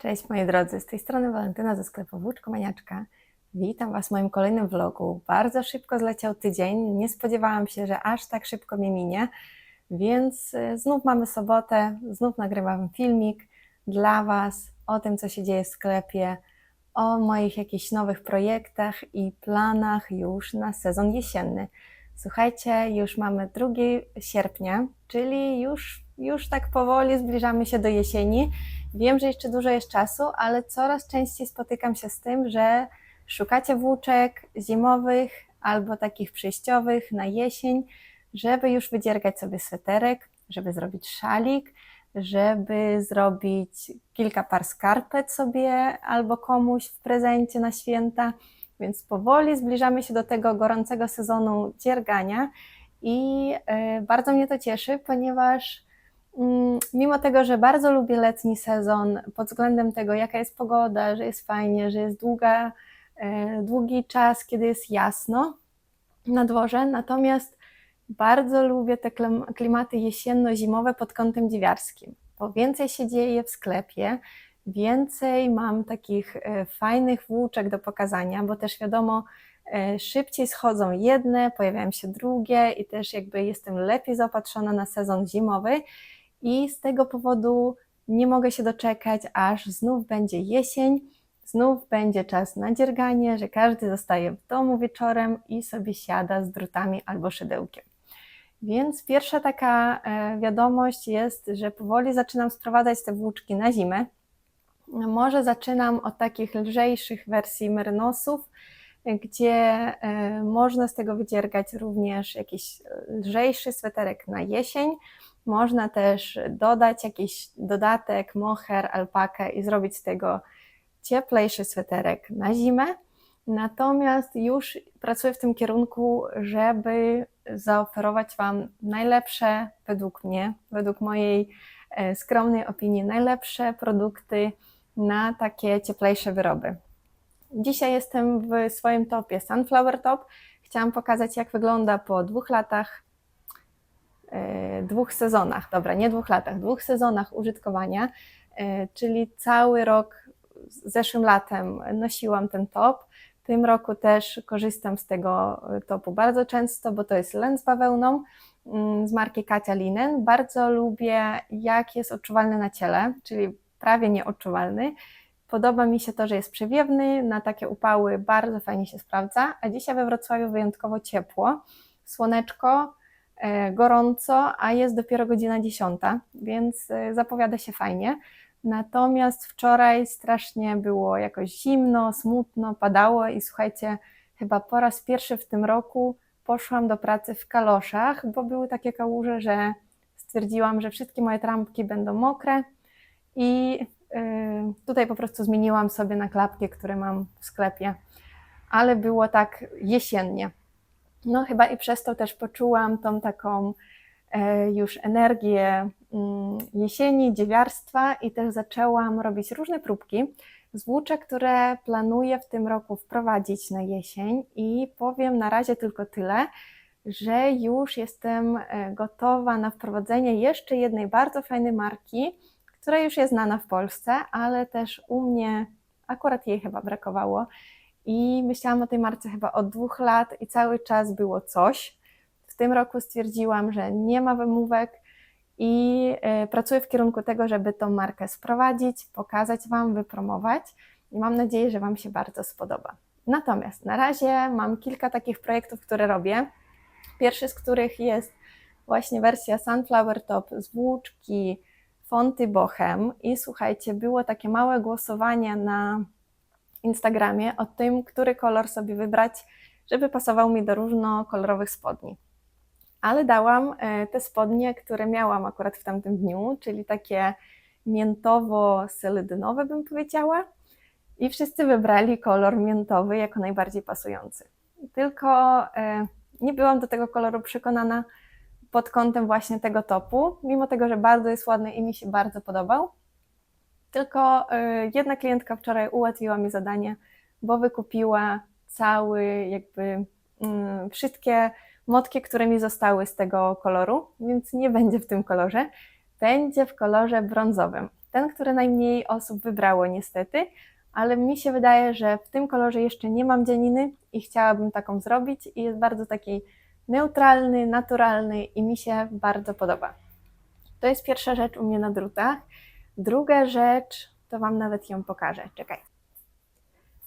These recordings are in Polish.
Cześć moi drodzy, z tej strony Walentyna ze sklepu Włóczko Maniaczka. Witam Was w moim kolejnym vlogu. Bardzo szybko zleciał tydzień, nie spodziewałam się, że aż tak szybko mi minie, więc y, znów mamy sobotę, znów nagrywam filmik dla Was o tym, co się dzieje w sklepie, o moich jakichś nowych projektach i planach już na sezon jesienny. Słuchajcie, już mamy 2 sierpnia, czyli już, już tak powoli zbliżamy się do jesieni. Wiem, że jeszcze dużo jest czasu, ale coraz częściej spotykam się z tym, że szukacie włóczek zimowych albo takich przejściowych na jesień, żeby już wydziergać sobie sweterek, żeby zrobić szalik, żeby zrobić kilka par skarpet sobie albo komuś w prezencie na święta. Więc powoli zbliżamy się do tego gorącego sezonu dziergania i y, bardzo mnie to cieszy, ponieważ mimo tego, że bardzo lubię letni sezon pod względem tego, jaka jest pogoda, że jest fajnie, że jest długa, y, długi czas, kiedy jest jasno na dworze, natomiast bardzo lubię te klimaty jesienno-zimowe pod kątem dziwiarskim, bo więcej się dzieje w sklepie, więcej mam takich e, fajnych włóczek do pokazania, bo też wiadomo, e, szybciej schodzą jedne, pojawiają się drugie i też jakby jestem lepiej zaopatrzona na sezon zimowy i z tego powodu nie mogę się doczekać, aż znów będzie jesień, znów będzie czas na dzierganie, że każdy zostaje w domu wieczorem i sobie siada z drutami albo szydełkiem. Więc pierwsza taka e, wiadomość jest, że powoli zaczynam sprowadzać te włóczki na zimę. Może zaczynam od takich lżejszych wersji mernosów, gdzie e, można z tego wydziergać również jakiś lżejszy sweterek na jesień. Można też dodać jakiś dodatek, moher, alpakę i zrobić z tego cieplejszy sweterek na zimę. Natomiast już pracuję w tym kierunku, żeby zaoferować Wam najlepsze, według mnie, według mojej e, skromnej opinii, najlepsze produkty na takie cieplejsze wyroby. Dzisiaj jestem w swoim topie Sunflower Top. Chciałam pokazać, jak wygląda po dwóch latach, dwóch sezonach, dobra, nie dwóch latach, dwóch sezonach użytkowania, e, czyli cały rok, zeszłym latem nosiłam ten top. W tym roku też korzystam z tego topu bardzo często, bo to jest len z bawełną mm, z marki Katia Linen. Bardzo lubię, jak jest odczuwalny na ciele, czyli prawie nieodczuwalny. Podoba mi się to, że jest przewiewny, na takie upały bardzo fajnie się sprawdza, a dzisiaj we Wrocławiu wyjątkowo ciepło, słoneczko, e, gorąco, a jest dopiero godzina 10, więc e, zapowiada się fajnie. Natomiast wczoraj strasznie było jakoś zimno, smutno, padało i słuchajcie, chyba po raz pierwszy w tym roku poszłam do pracy w kaloszach, bo były takie kałuże, że stwierdziłam, że wszystkie moje trampki będą mokre i y, tutaj po prostu zmieniłam sobie na klapki, które mam w sklepie, ale było tak jesiennie. No chyba i przez to też poczułam tą taką e, już energię mm, jesieni, dziewiarstwa i też zaczęłam robić różne próbki zwłócze, które planuję w tym roku wprowadzić na jesień i powiem na razie tylko tyle, że już jestem e, gotowa na wprowadzenie jeszcze jednej bardzo fajnej marki, która już jest znana w Polsce, ale też u mnie akurat jej chyba brakowało. I myślałam o tej marce chyba od dwóch lat i cały czas było coś. W tym roku stwierdziłam, że nie ma wymówek i y, pracuję w kierunku tego, żeby tą markę sprowadzić, pokazać Wam, wypromować i mam nadzieję, że Wam się bardzo spodoba. Natomiast na razie mam kilka takich projektów, które robię. Pierwszy z których jest właśnie wersja Sunflower Top z włóczki Fonty Bochem i słuchajcie, było takie małe głosowanie na Instagramie o tym, który kolor sobie wybrać, żeby pasował mi do różnokolorowych spodni. Ale dałam e, te spodnie, które miałam akurat w tamtym dniu, czyli takie miętowo-seledynowe bym powiedziała. I wszyscy wybrali kolor miętowy jako najbardziej pasujący. Tylko e, nie byłam do tego koloru przekonana, pod kątem właśnie tego topu, mimo tego, że bardzo jest ładny i mi się bardzo podobał. Tylko y, jedna klientka wczoraj ułatwiła mi zadanie, bo wykupiła cały, jakby mm, wszystkie motki, które mi zostały z tego koloru, więc nie będzie w tym kolorze. Będzie w kolorze brązowym. ten, który najmniej osób wybrało niestety, ale mi się wydaje, że w tym kolorze jeszcze nie mam dzianiny i chciałabym taką zrobić i jest bardzo taki neutralny, naturalny i mi się bardzo podoba. To jest pierwsza rzecz u mnie na drutach. Druga rzecz, to Wam nawet ją pokażę. Czekaj.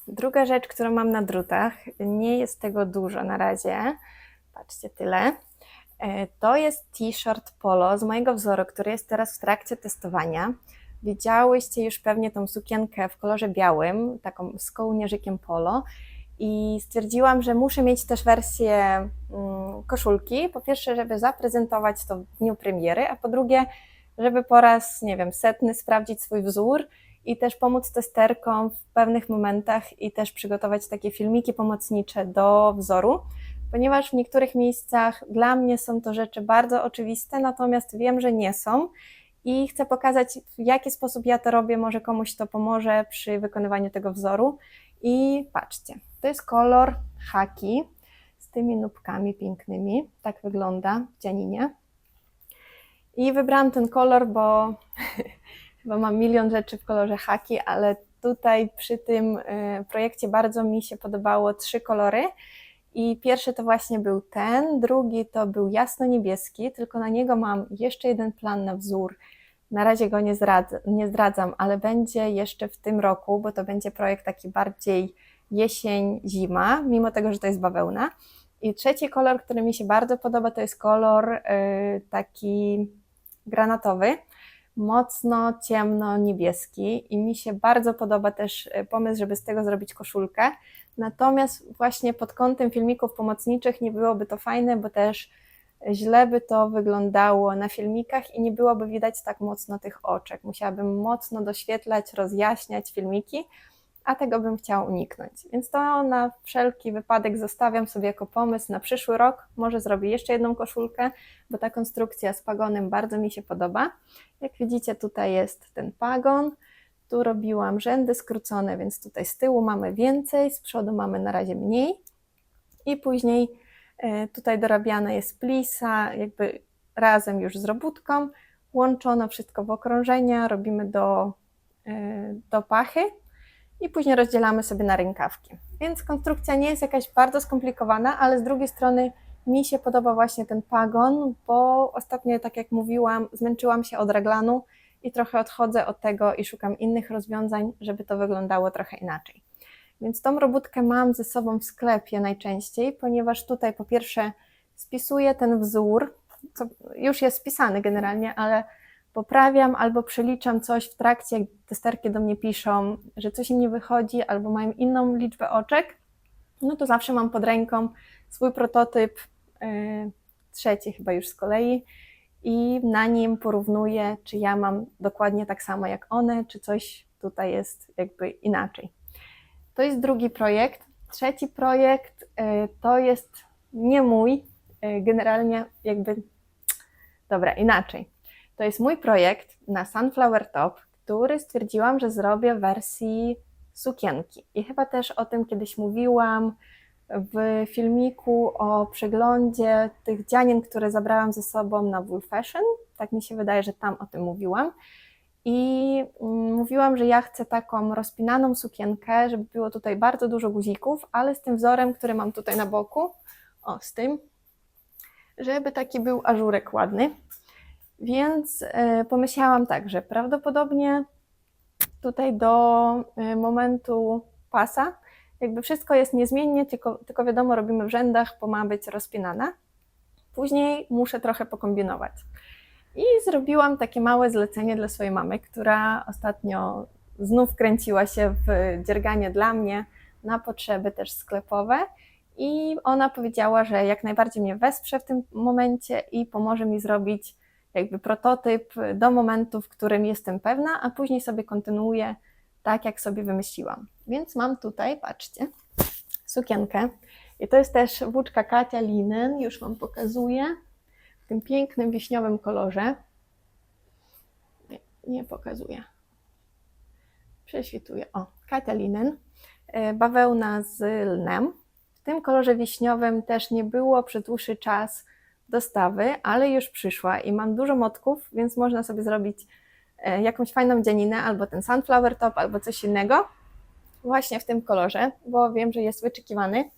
Druga rzecz, którą mam na drutach, nie jest tego dużo na razie. Patrzcie, tyle. E, To jest t-shirt polo z mojego wzoru, który jest teraz w trakcie testowania. Widziałyście już pewnie tą sukienkę w kolorze białym, taką z kołnierzykiem polo. I stwierdziłam, że muszę mieć też wersję mm, koszulki. Po pierwsze, żeby zaprezentować to w dniu premiery, a po drugie, żeby po raz, nie wiem, setny sprawdzić swój wzór i też pomóc testerkom w pewnych momentach i też przygotować takie filmiki pomocnicze do wzoru, ponieważ w niektórych miejscach dla mnie są to rzeczy bardzo oczywiste, natomiast wiem, że nie są i chcę pokazać, w jaki sposób ja to robię, może komuś to pomoże przy wykonywaniu tego wzoru. I patrzcie, to jest kolor haki z tymi nubkami pięknymi, tak wygląda w dzianinie. I wybrałam ten kolor, bo chyba mam milion rzeczy w kolorze haki, ale tutaj przy tym y, projekcie bardzo mi się podobało trzy kolory. I pierwszy to właśnie był ten, drugi to był jasno-niebieski, tylko na niego mam jeszcze jeden plan na wzór. Na razie go nie, zdrad, nie zdradzam, ale będzie jeszcze w tym roku, bo to będzie projekt taki bardziej jesień-zima, mimo tego, że to jest bawełna. I trzeci kolor, który mi się bardzo podoba, to jest kolor y, taki granatowy, mocno ciemno niebieski i mi się bardzo podoba też y, pomysł, żeby z tego zrobić koszulkę. Natomiast właśnie pod kątem filmików pomocniczych nie byłoby to fajne, bo też źle by to wyglądało na filmikach i nie byłoby widać tak mocno tych oczek. Musiałabym mocno doświetlać, rozjaśniać filmiki, a tego bym chciała uniknąć. Więc to na wszelki wypadek zostawiam sobie jako pomysł na przyszły rok. Może zrobię jeszcze jedną koszulkę, bo ta konstrukcja z pagonem bardzo mi się podoba. Jak widzicie, tutaj jest ten pagon. Tu robiłam rzędy skrócone, więc tutaj z tyłu mamy więcej, z przodu mamy na razie mniej. I później e, tutaj dorabiana jest plisa, jakby razem już z robótką. Łączono wszystko w okrążenia, robimy do, e, do pachy i później rozdzielamy sobie na rękawki. Więc konstrukcja nie jest jakaś bardzo skomplikowana, ale z drugiej strony mi się podoba właśnie ten pagon, bo ostatnio, tak jak mówiłam, zmęczyłam się od reglanu i trochę odchodzę od tego i szukam innych rozwiązań, żeby to wyglądało trochę inaczej. Więc tą robótkę mam ze sobą w sklepie najczęściej, ponieważ tutaj po pierwsze spisuję ten wzór, co już jest spisany generalnie, ale poprawiam albo przeliczam coś w trakcie, jak testerki do mnie piszą, że coś im nie wychodzi albo mają inną liczbę oczek, no to zawsze mam pod ręką swój prototyp, yy, trzeci chyba już z kolei, i na nim porównuję, czy ja mam dokładnie tak samo jak one, czy coś tutaj jest jakby inaczej. To jest drugi projekt. Trzeci projekt y, to jest nie mój, y, generalnie jakby, dobra, inaczej. To jest mój projekt na Sunflower Top, który stwierdziłam, że zrobię w wersji sukienki. I chyba też o tym kiedyś mówiłam w filmiku o przeglądzie tych dzianin, które zabrałam ze sobą na Wool Fashion. Tak mi się wydaje, że tam o tym mówiłam. I mm, mówiłam, że ja chcę taką rozpinaną sukienkę, żeby było tutaj bardzo dużo guzików, ale z tym wzorem, który mam tutaj na boku, o, z tym, żeby taki był ażurek ładny. Więc y, pomyślałam tak, że prawdopodobnie tutaj do y, momentu pasa jakby wszystko jest niezmiennie, tylko, tylko wiadomo, robimy w rzędach, bo ma być rozpinana. Później muszę trochę pokombinować. I zrobiłam takie małe zlecenie dla swojej mamy, która ostatnio znów kręciła się w dzierganie dla mnie na potrzeby też sklepowe. I ona powiedziała, że jak najbardziej mnie wesprze w tym momencie i pomoże mi zrobić jakby prototyp do momentu, w którym jestem pewna, a później sobie kontynuuję tak, jak sobie wymyśliłam. Więc mam tutaj, patrzcie, sukienkę. I to jest też włóczka Katia Linen, już Wam pokazuję, w tym pięknym wiśniowym kolorze. Nie, nie pokazuję. Prześwituję. O, Katia Linen, e, bawełna z lnem. W tym kolorze wiśniowym też nie było przez dłuższy czas dostawy, ale już przyszła i mam dużo motków, więc można sobie zrobić e, jakąś fajną dzianinę, albo ten sunflower top, albo coś innego, właśnie w tym kolorze, bo wiem, że jest wyczekiwany.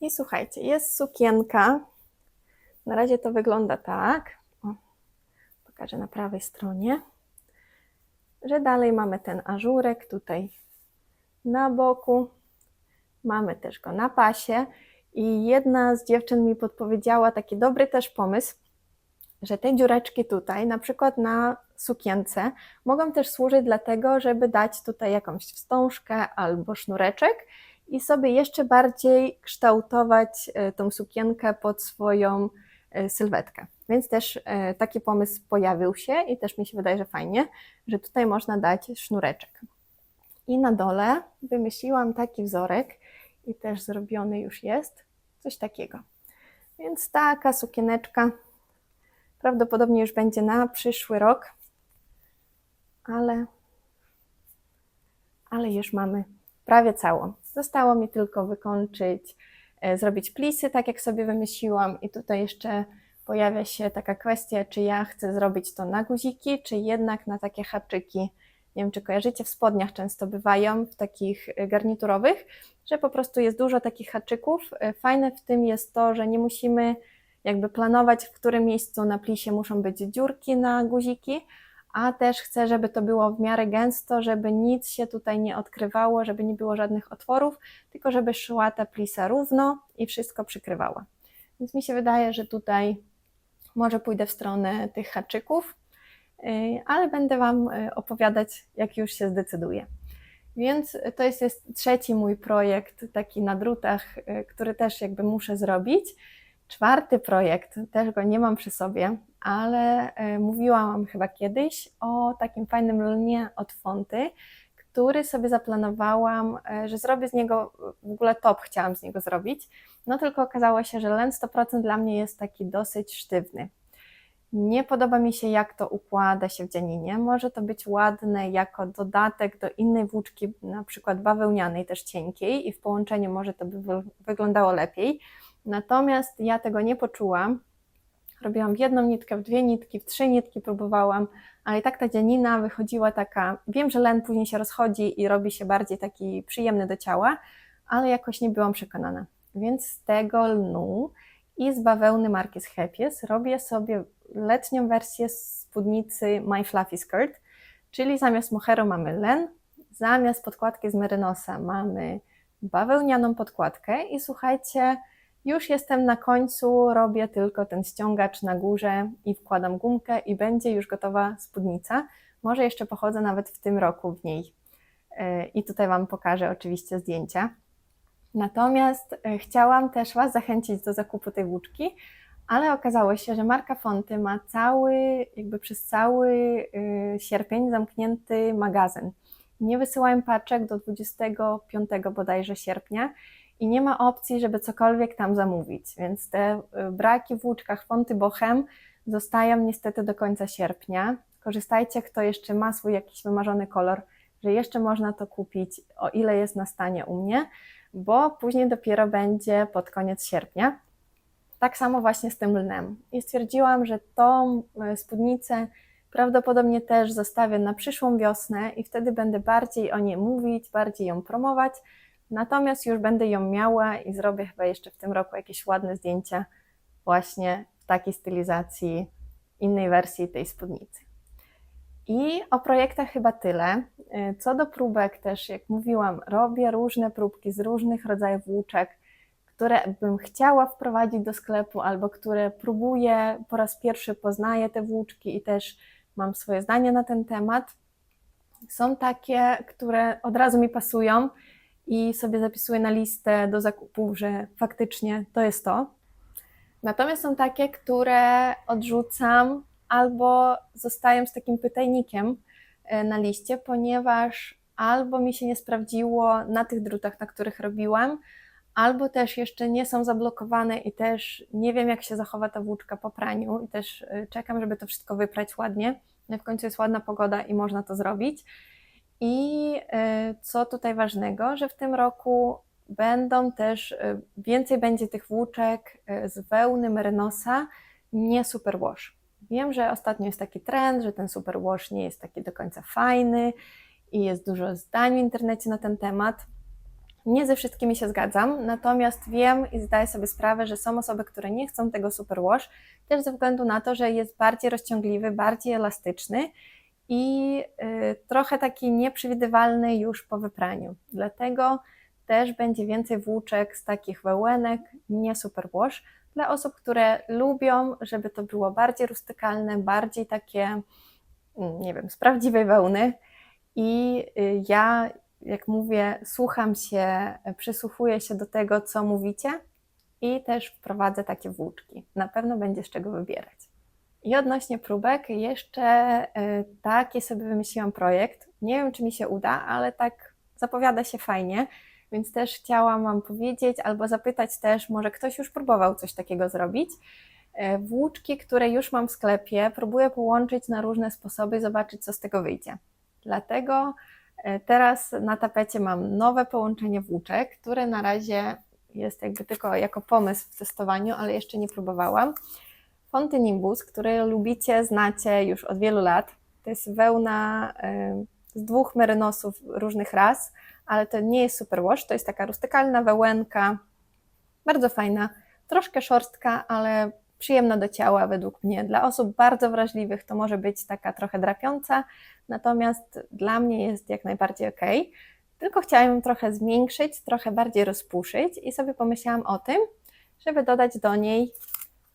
I słuchajcie, jest sukienka. Na razie to wygląda tak. O, pokażę na prawej stronie. Że dalej mamy ten ażurek tutaj na boku. Mamy też go na pasie. I jedna z dziewczyn mi podpowiedziała taki dobry też pomysł, że te dziureczki tutaj, na przykład na sukience, mogą też służyć dlatego, żeby dać tutaj jakąś wstążkę albo sznureczek i sobie jeszcze bardziej kształtować e, tą sukienkę pod swoją e, sylwetkę. Więc też e, taki pomysł pojawił się i też mi się wydaje, że fajnie, że tutaj można dać sznureczek. I na dole wymyśliłam taki wzorek i też zrobiony już jest, coś takiego. Więc taka sukieneczka prawdopodobnie już będzie na przyszły rok, ale, ale już mamy prawie całą. Zostało mi tylko wykończyć, e, zrobić plisy, tak jak sobie wymyśliłam i tutaj jeszcze pojawia się taka kwestia, czy ja chcę zrobić to na guziki, czy jednak na takie haczyki. Nie wiem, czy kojarzycie, w spodniach często bywają, w takich e, garniturowych, że po prostu jest dużo takich haczyków. E, fajne w tym jest to, że nie musimy jakby planować, w którym miejscu na plisie muszą być dziurki na guziki, a też chcę, żeby to było w miarę gęsto, żeby nic się tutaj nie odkrywało, żeby nie było żadnych otworów, tylko żeby szła ta plisa równo i wszystko przykrywała. Więc mi się wydaje, że tutaj może pójdę w stronę tych haczyków, y, ale będę Wam y, opowiadać, jak już się zdecyduję. Więc to jest, jest trzeci mój projekt, taki na drutach, y, który też jakby muszę zrobić. Czwarty projekt, też go nie mam przy sobie, ale e, mówiłam chyba kiedyś o takim fajnym lnie od Fonty, który sobie zaplanowałam, e, że zrobię z niego, w ogóle top chciałam z niego zrobić, no tylko okazało się, że len 100% dla mnie jest taki dosyć sztywny. Nie podoba mi się, jak to układa się w dzianinie. Może to być ładne jako dodatek do innej włóczki, na przykład bawełnianej, też cienkiej, i w połączeniu może to by wyglądało lepiej. Natomiast ja tego nie poczułam. Robiłam w jedną nitkę, w dwie nitki, w trzy nitki próbowałam, ale i tak ta dzianina wychodziła taka. Wiem, że len później się rozchodzi i robi się bardziej taki przyjemny do ciała, ale jakoś nie byłam przekonana. Więc z tego lnu i z bawełny marki Schepies robię sobie letnią wersję spódnicy My Fluffy Skirt, czyli zamiast moheru mamy len, zamiast podkładki z merynosa mamy bawełnianą podkładkę i słuchajcie, już jestem na końcu, robię tylko ten ściągacz na górze i wkładam gumkę i będzie już gotowa spódnica. Może jeszcze pochodzę nawet w tym roku w niej. E, I tutaj Wam pokażę oczywiście zdjęcia. Natomiast e, chciałam też Was zachęcić do zakupu tej włóczki, ale okazało się, że marka Fonty ma cały, jakby przez cały e, sierpień zamknięty magazyn. Nie wysyłają paczek do 25 bodajże sierpnia i nie ma opcji, żeby cokolwiek tam zamówić, więc te y, braki w łóczkach Fonty Bochem zostają niestety do końca sierpnia. Korzystajcie, kto jeszcze ma swój jakiś wymarzony kolor, że jeszcze można to kupić, o ile jest na stanie u mnie, bo później dopiero będzie pod koniec sierpnia. Tak samo właśnie z tym lnem. I stwierdziłam, że tą y, spódnicę prawdopodobnie też zostawię na przyszłą wiosnę i wtedy będę bardziej o niej mówić, bardziej ją promować, Natomiast już będę ją miała i zrobię chyba jeszcze w tym roku jakieś ładne zdjęcia właśnie w takiej stylizacji, innej wersji tej spódnicy. I o projektach chyba tyle. Co do próbek też, jak mówiłam, robię różne próbki z różnych rodzajów włóczek, które bym chciała wprowadzić do sklepu albo które próbuję po raz pierwszy, poznaję te włóczki i też mam swoje zdanie na ten temat. Są takie, które od razu mi pasują i sobie zapisuję na listę do zakupu, że faktycznie to jest to. Natomiast są takie, które odrzucam albo zostają z takim pytajnikiem e, na liście, ponieważ albo mi się nie sprawdziło na tych drutach, na których robiłam, albo też jeszcze nie są zablokowane i też nie wiem, jak się zachowa ta włóczka po praniu i też e, czekam, żeby to wszystko wyprać ładnie. No w końcu jest ładna pogoda i można to zrobić. I e, co tutaj ważnego, że w tym roku będą też, e, więcej będzie tych włóczek z wełny merynosa, nie superwash. Wiem, że ostatnio jest taki trend, że ten superwash nie jest taki do końca fajny i jest dużo zdań w internecie na ten temat. Nie ze wszystkimi się zgadzam, natomiast wiem i zdaję sobie sprawę, że są osoby, które nie chcą tego superwash, też ze względu na to, że jest bardziej rozciągliwy, bardziej elastyczny i y, trochę taki nieprzewidywalny już po wypraniu. Dlatego też będzie więcej włóczek z takich wełenek, nie superwash, dla osób, które lubią, żeby to było bardziej rustykalne, bardziej takie, mm, nie wiem, z prawdziwej wełny. I y, ja, jak mówię, słucham się, przysłuchuję się do tego, co mówicie i też wprowadzę takie włóczki. Na pewno będzie z czego wybierać. I odnośnie próbek, jeszcze y, taki sobie wymyśliłam projekt. Nie wiem, czy mi się uda, ale tak zapowiada się fajnie więc też chciałam Wam powiedzieć albo zapytać też, może ktoś już próbował coś takiego zrobić. E, włóczki, które już mam w sklepie, próbuję połączyć na różne sposoby zobaczyć, co z tego wyjdzie. Dlatego e, teraz na tapecie mam nowe połączenie włóczek, które na razie jest jakby tylko jako pomysł w testowaniu, ale jeszcze nie próbowałam. Fonty Nimbus, które lubicie, znacie już od wielu lat. To jest wełna e, z dwóch merynosów różnych ras ale to nie jest superwash, to jest taka rustykalna wełenka, bardzo fajna, troszkę szorstka, ale przyjemna do ciała według mnie. Dla osób bardzo wrażliwych to może być taka trochę drapiąca, natomiast dla mnie jest jak najbardziej ok. Tylko chciałam ją trochę zmiękczyć, trochę bardziej rozpuszyć i sobie pomyślałam o tym, żeby dodać do niej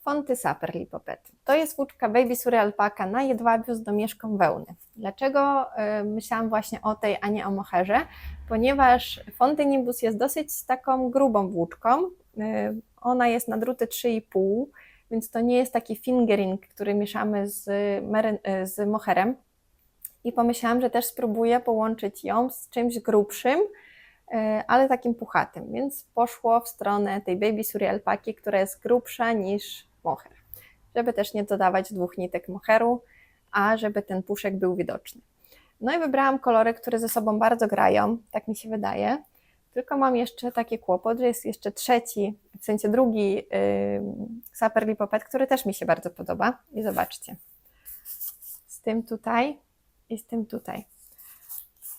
Fonty Saper Lipopet. To jest włóczka Baby Surya Alpaka na jedwabiu z domieszką wełny. Dlaczego y, myślałam właśnie o tej, a nie o moherze? Ponieważ Fonty Nimbus jest dosyć taką grubą włóczką. Y, ona jest na druty 3,5, więc to nie jest taki fingering, który mieszamy z, y, z moherem. I pomyślałam, że też spróbuję połączyć ją z czymś grubszym, ale takim puchatym, więc poszło w stronę tej Baby Surya Alpaki, która jest grubsza niż moher, żeby też nie dodawać dwóch nitek moheru, a żeby ten puszek był widoczny. No i wybrałam kolory, które ze sobą bardzo grają, tak mi się wydaje. Tylko mam jeszcze taki kłopot, że jest jeszcze trzeci, w sensie drugi yy, Saper Lipopet, który też mi się bardzo podoba. I zobaczcie. Z tym tutaj i z tym tutaj.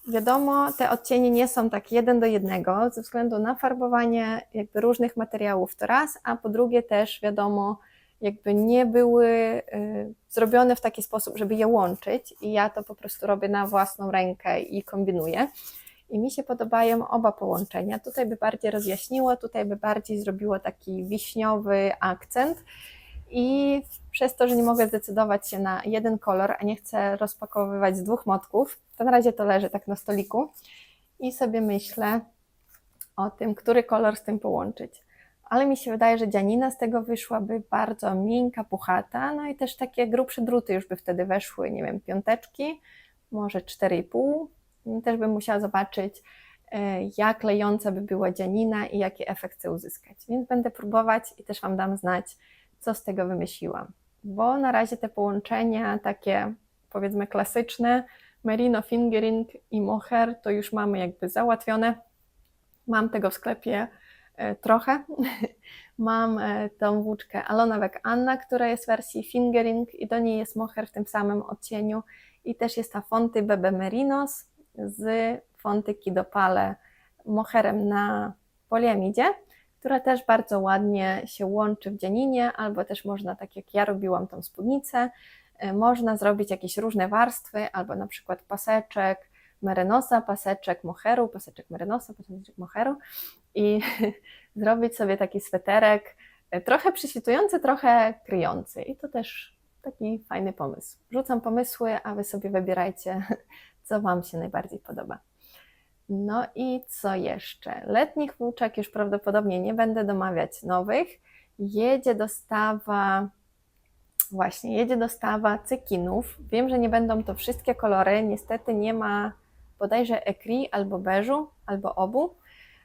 Wiadomo, te odcienie nie są tak jeden do jednego, ze względu na farbowanie jakby różnych materiałów to raz, a po drugie też wiadomo, jakby nie były y, zrobione w taki sposób, żeby je łączyć i ja to po prostu robię na własną rękę i kombinuję. I mi się podobają oba połączenia. Tutaj by bardziej rozjaśniło, tutaj by bardziej zrobiło taki wiśniowy akcent. I przez to, że nie mogę zdecydować się na jeden kolor, a nie chcę rozpakowywać z dwóch motków, to na razie to leży tak na stoliku i sobie myślę o tym, który kolor z tym połączyć ale mi się wydaje, że dzianina z tego wyszłaby bardzo miękka, puchata, no i też takie grubsze druty już by wtedy weszły, nie wiem, piąteczki, może 4,5. Też bym musiała zobaczyć, e, jak lejąca by była dzianina i jaki efekt chcę uzyskać. Więc będę próbować i też Wam dam znać, co z tego wymyśliłam. Bo na razie te połączenia takie, powiedzmy, klasyczne, merino, fingering i mohair, to już mamy jakby załatwione. Mam tego w sklepie E, trochę. Mam e, tą włóczkę Alona Weg Anna, która jest w wersji fingering i do niej jest moher w tym samym odcieniu i też jest ta Fonty Bebe Merinos z Fonty Kidopale moherem na poliamidzie, która też bardzo ładnie się łączy w dzianinie, albo też można, tak jak ja robiłam tą spódnicę, e, można zrobić jakieś różne warstwy, albo na przykład paseczek, merenosa, paseczek moheru, paseczek merenosa, paseczek moheru i zrobić sobie taki sweterek e, trochę przyświtujący, trochę kryjący. I to też taki fajny pomysł. Rzucam pomysły, a Wy sobie wybierajcie, co Wam się najbardziej podoba. No i co jeszcze? Letnich włóczek już prawdopodobnie nie będę domawiać nowych. Jedzie dostawa, właśnie, jedzie dostawa cekinów. Wiem, że nie będą to wszystkie kolory. Niestety nie ma bodajże ekri albo beżu, albo obu.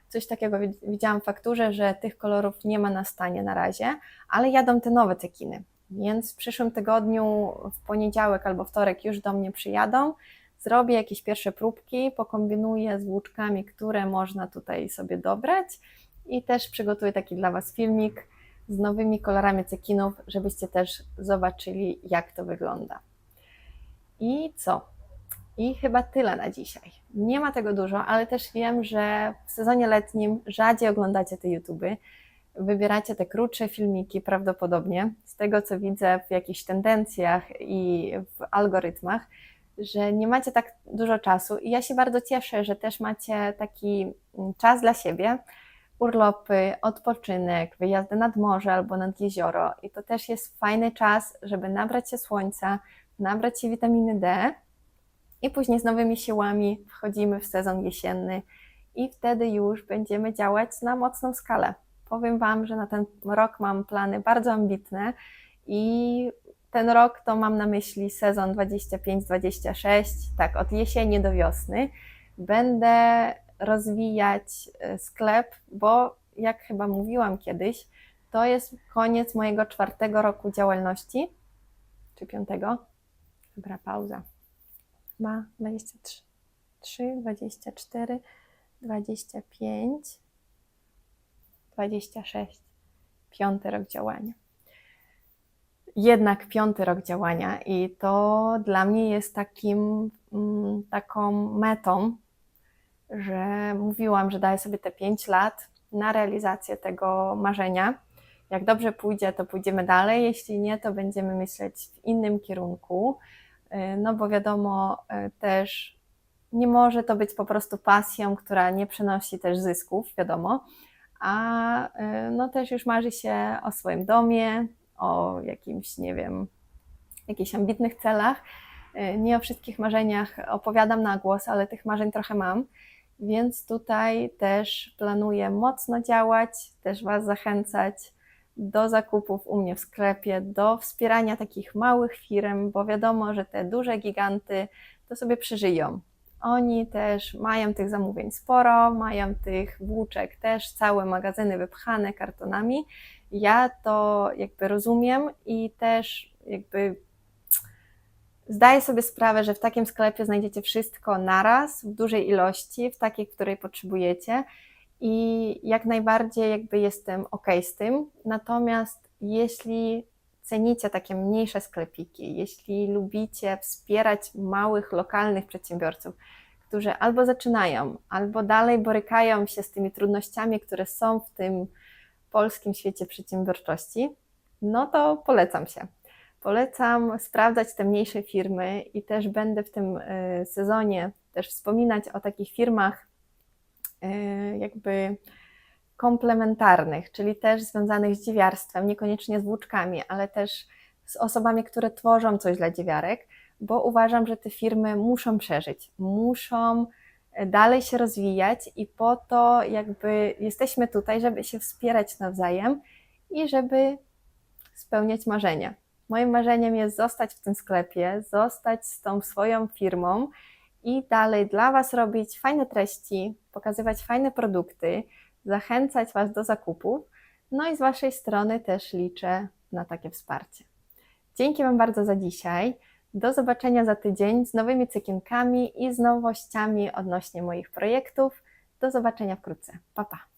Coś takiego widziałam w fakturze, że tych kolorów nie ma na stanie na razie, ale jadą te nowe cekiny. Więc w przyszłym tygodniu, w poniedziałek albo wtorek już do mnie przyjadą. Zrobię jakieś pierwsze próbki, pokombinuję z włóczkami, które można tutaj sobie dobrać i też przygotuję taki dla Was filmik, z nowymi kolorami cekinów, żebyście też zobaczyli, jak to wygląda. I co? I chyba tyle na dzisiaj. Nie ma tego dużo, ale też wiem, że w sezonie letnim rzadziej oglądacie te YouTuby. Wybieracie te krótsze filmiki prawdopodobnie. Z tego co widzę w jakichś tendencjach i w algorytmach, że nie macie tak dużo czasu. I ja się bardzo cieszę, że też macie taki mm, czas dla siebie. Urlopy, odpoczynek, wyjazdy nad morze albo nad jezioro. I to też jest fajny czas, żeby nabrać się słońca, nabrać się witaminy D i później z nowymi siłami wchodzimy w sezon jesienny i wtedy już będziemy działać na mocną skalę. Powiem Wam, że na ten rok mam plany bardzo ambitne i ten rok to mam na myśli sezon 25-26, tak od jesieni do wiosny. Będę rozwijać e, sklep, bo jak chyba mówiłam kiedyś, to jest koniec mojego czwartego roku działalności, czy piątego. Dobra, pauza. Ma 23, 3, 24, 25, 26. Piąty rok działania. Jednak piąty rok działania i to dla mnie jest takim, mm, taką metą, że mówiłam, że daję sobie te 5 lat na realizację tego marzenia. Jak dobrze pójdzie, to pójdziemy dalej, jeśli nie, to będziemy myśleć w innym kierunku, y, no bo wiadomo, y, też nie może to być po prostu pasją, która nie przynosi też zysków, wiadomo, a y, no też już marzy się o swoim domie, o jakimś, nie wiem, jakichś ambitnych celach. Nie o wszystkich marzeniach opowiadam na głos, ale tych marzeń trochę mam więc tutaj też planuję mocno działać, też Was zachęcać do zakupów u mnie w sklepie, do wspierania takich małych firm, bo wiadomo, że te duże giganty to sobie przeżyją. Oni też mają tych zamówień sporo, mają tych włóczek też całe magazyny wypchane kartonami. Ja to jakby rozumiem i też jakby Zdaję sobie sprawę, że w takim sklepie znajdziecie wszystko naraz, w dużej ilości, w takiej, której potrzebujecie i jak najbardziej jakby jestem ok z tym. Natomiast jeśli cenicie takie mniejsze sklepiki, jeśli lubicie wspierać małych, lokalnych przedsiębiorców, którzy albo zaczynają, albo dalej borykają się z tymi trudnościami, które są w tym polskim świecie przedsiębiorczości, no to polecam się. Polecam sprawdzać te mniejsze firmy i też będę w tym e, sezonie też wspominać o takich firmach e, jakby komplementarnych, czyli też związanych z dziewiarstwem, niekoniecznie z włóczkami, ale też z osobami, które tworzą coś dla dziewiarek, bo uważam, że te firmy muszą przeżyć, muszą e, dalej się rozwijać i po to jakby jesteśmy tutaj, żeby się wspierać nawzajem i żeby spełniać marzenia. Moim marzeniem jest zostać w tym sklepie, zostać z tą swoją firmą i dalej dla Was robić fajne treści, pokazywać fajne produkty, zachęcać Was do zakupów. No i z Waszej strony też liczę na takie wsparcie. Dzięki Wam bardzo za dzisiaj. Do zobaczenia za tydzień z nowymi cykienkami i z nowościami odnośnie moich projektów. Do zobaczenia wkrótce. Pa, pa.